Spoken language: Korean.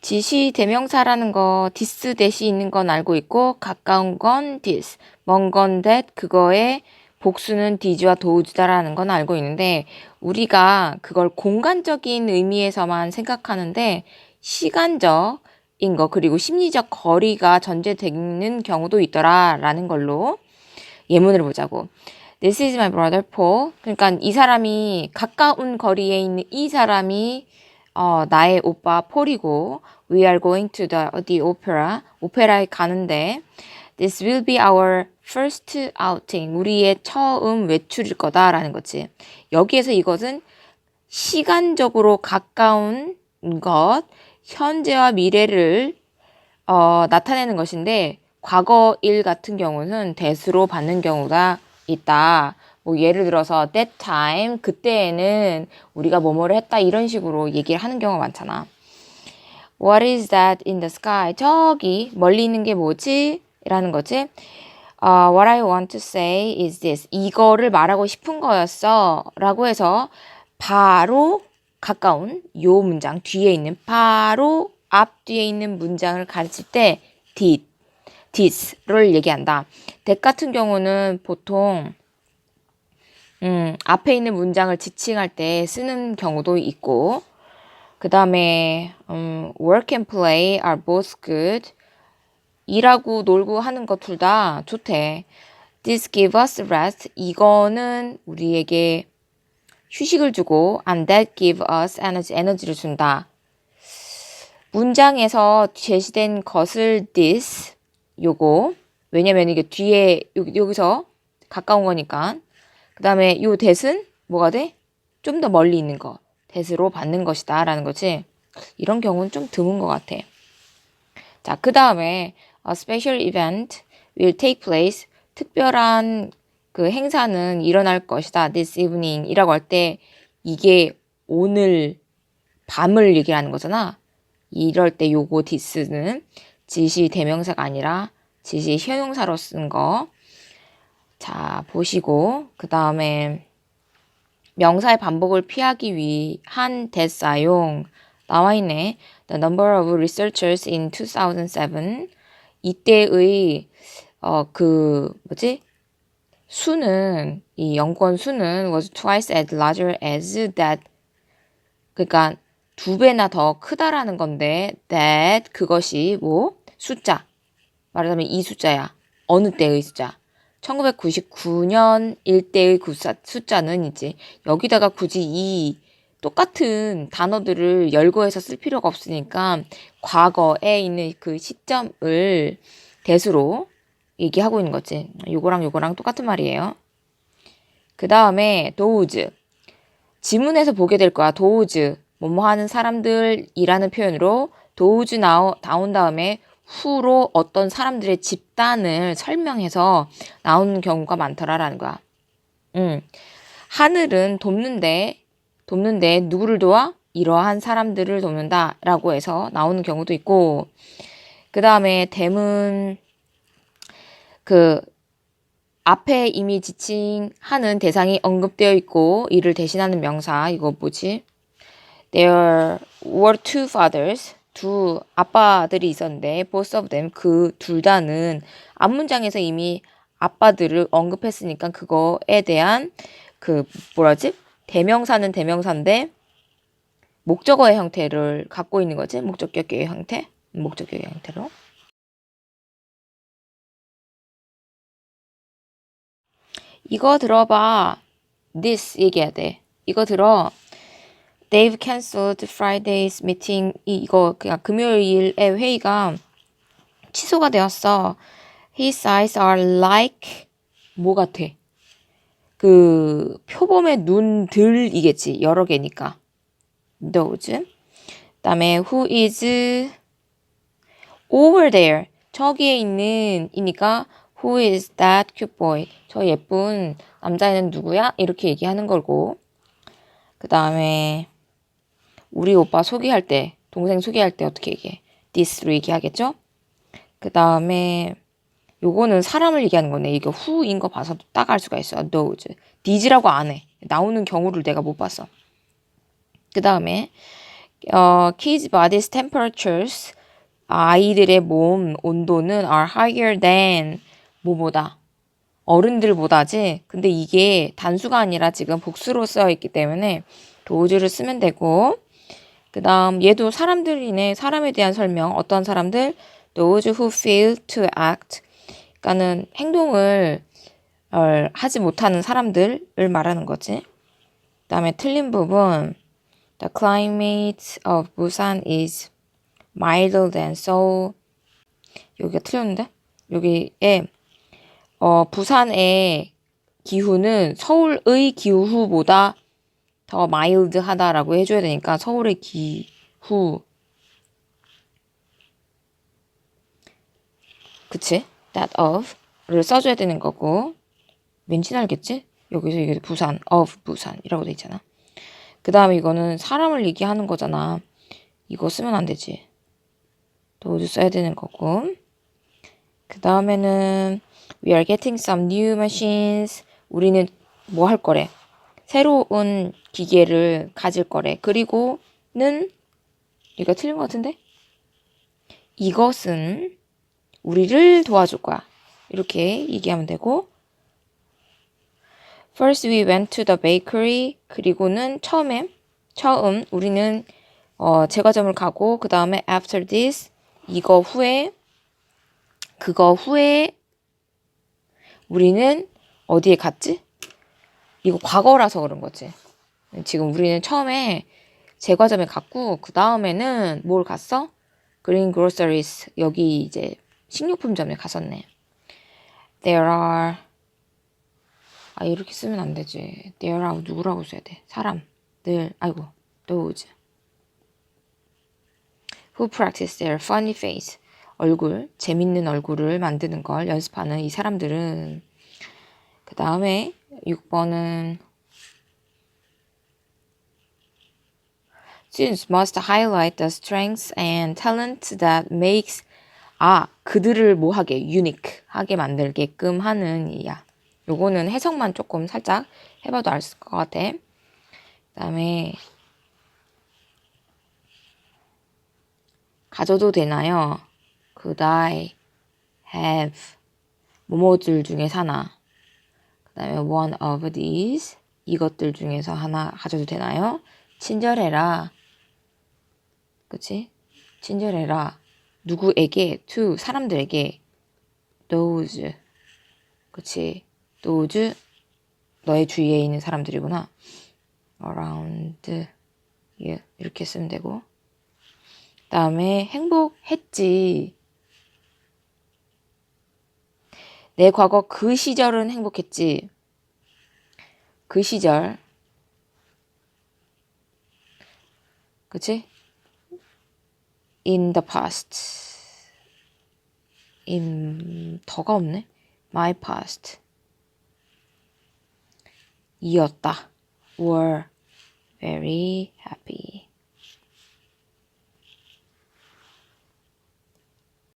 지시 대명사라는 거 this 대시 있는 건 알고 있고 가까운 건 this, 먼건 that 그거의 복수는 디즈와 도우즈다라는 건 알고 있는데 우리가 그걸 공간적인 의미에서만 생각하는데 시간적인 거 그리고 심리적 거리가 전제되는 경우도 있더라라는 걸로 예문을 보자고. This is my brother Paul. 그러니까 이 사람이 가까운 거리에 있는 이 사람이 어, 나의 오빠 폴이고 we are going to the, the opera. 오페라에 가는데 this will be our first outing. 우리의 처음 외출일 거다라는 거지. 여기에서 이것은 시간적으로 가까운 것, 현재와 미래를 어, 나타내는 것인데 과거 일 같은 경우는 대수로 받는 경우가 있다. 뭐 예를 들어서 that time 그때에는 우리가 뭐뭐를 했다 이런 식으로 얘기를 하는 경우가 많잖아. What is that in the sky? 저기 멀리 있는 게 뭐지? 라는 거지. Uh, what I want to say is this. 이거를 말하고 싶은 거였어. 라고 해서 바로 가까운 요 문장 뒤에 있는 바로 앞 뒤에 있는 문장을 가르칠 때 did, this를 얘기한다. that 같은 경우는 보통 음, 앞에 있는 문장을 지칭할 때 쓰는 경우도 있고 그 다음에 음, work and play are both good. 일하고 놀고 하는 거둘다 좋대. This give us rest. 이거는 우리에게 휴식을 주고 and that give us energy. 에너지를 준다. 문장에서 제시된 것을 this 요거 왜냐면 이게 뒤에 여기, 여기서 가까운 거니까 그 다음에 요 that은 뭐가 돼? 좀 더 멀리 있는 거. that으로 받는 것이다 라는 거지. 이런 경우는 좀 드문 것 같아 자 그 다음에 a special event will take place. 특별한 그 행사는 일어날 것이다. this evening 이라고 할 때 이게 오늘 밤을 얘기하는 거잖아. 이럴 때 요거 this는 지시 대명사가 아니라 지시 형용사로 쓴 거. 자, 보시고 그 다음에 명사의 반복을 피하기 위한 대사용 나와 있네. The number of researchers in 2007 이때의 어 그 뭐지? 수는 이 연구원 수는 was twice as larger as that. 그러니까 두 배나 더 크다라는 건데 that 그것이 뭐? 숫자. 말하자면 이 숫자야. 어느 때의 숫자 1999년 일때의 숫자는 이제 여기다가 굳이 이 똑같은 단어들을 열거해서 쓸 필요가 없으니까 과거에 있는 그 시점을 대수로 얘기하고 있는 거지. 요거랑 요거랑 똑같은 말이에요. 그 다음에 도우즈. 지문에서 보게 될 거야. 도우즈. 뭐뭐 하는 사람들이라는 표현으로 도우즈 나오, 나온 다음에 후로 어떤 사람들의 집단을 설명해서 나오는 경우가 많더라라는 거야. 음. 하늘은 돕는데, 돕는데 누구를 도와? 이러한 사람들을 돕는다라고 해서 나오는 경우도 있고, 그 다음에 댐은 그 앞에 이미 지칭하는 대상이 언급되어 있고 이를 대신하는 명사 이거 뭐지? There were two fathers. 두 아빠들이 있었는데 both of them 그 둘 다는 앞 문장에서 이미 아빠들을 언급했으니까 그거에 대한 그 뭐라지? 대명사는 대명사인데 목적어의 형태를 갖고 있는 거지. 목적격의 형태. 목적격의 형태로. 이거 들어봐. this 얘기해야 돼. 이거 들어. They've canceled Friday's meeting. 이거 그냥 금요일의 회의가 취소가 되었어. His eyes are like 뭐 같아? 그 표범의 눈들이겠지. 여러 개니까. Those. 그다음에 who is over there. 저기에 있는 이니까 who is that cute boy? 저 예쁜 남자애는 누구야? 이렇게 얘기하는 거고. 그 다음에 우리 오빠 소개할 때, 동생 소개할 때 어떻게 얘기해? this로 얘기하겠죠? 그 다음에 요거는 사람을 얘기하는 거네. 이거 후인 거 봐서도 딱알 수가 있어. those. these라고 안 해. 나오는 경우를 내가 못 봤어. 그 다음에 어, kids body's temperatures 아이들의 몸 온도는 are higher than 뭐보다 어른들보다지. 근데 이게 단수가 아니라 지금 복수로 써 있기 때문에 does를 쓰면 되고 그 다음 얘도 사람들이네. 사람에 대한 설명. 어떤 사람들? those who fail to act. 그러니까는 행동을 어, 하지 못하는 사람들을 말하는 거지. 그 다음에 틀린 부분. The climate of Busan is milder than Seoul. 여기가 틀렸는데? 여기에 어, 부산의 기후는 서울의 기후보다 더 마일드하다라고 해줘야 되니까 서울의 기후 그치? that of를 써줘야 되는 거고 왠지 알겠지? 여기서 이게 부산 of 부산이라고 돼 있잖아. 그 다음에 이거는 사람을 얘기하는 거잖아. 이거 쓰면 안 되지. 도주 써야 되는 거고. 그 다음에는 we are getting some new machines. 우리는 뭐 할 거래? 새로운 기계를 가질 거래. 그리고는 이거 틀린 것 같은데? 이것은 우리를 도와줄 거야. 이렇게 얘기하면 되고 First we went to the bakery. 그리고는 처음에 처음 우리는 어, 제과점을 가고 그 다음에 after this 이거 후에 그거 후에 우리는 어디에 갔지? 이거 과거라서 그런 거지. 지금 우리는 처음에 제과점에 갔고 그 다음에는 뭘 갔어? 그린 그로서리스 여기 이제 식료품점에 갔었네. There are 아 이렇게 쓰면 안 되지. There are 누구라고 써야 돼? 사람들 아이고 those who practice their funny face 얼굴 재밌는 얼굴을 만드는 걸 연습하는 이 사람들은 그 다음에 6번은 Students must highlight the strengths and talents that makes 아 그들을 뭐하게 unique 하게 만들게끔 하는 이야. 요거는 해석만 조금 살짝 해봐도 알 것 같아. 그 다음에 가져도 되나요? Could I have 뭐뭐들 중에 하나. 그 다음에 one of these 이것들 중에서 하나 가져도 되나요? 친절해라. 그치? 친절해라. 누구에게? to 사람들에게. those. 그치? those 너의 주위에 있는 사람들이구나. around you 이렇게 쓰면 되고. 다음에 행복했지. 내 과거 그 시절은 행복했지. 그 시절. 그치? In the past. in 더가 없네. My past. 이었다. were very happy.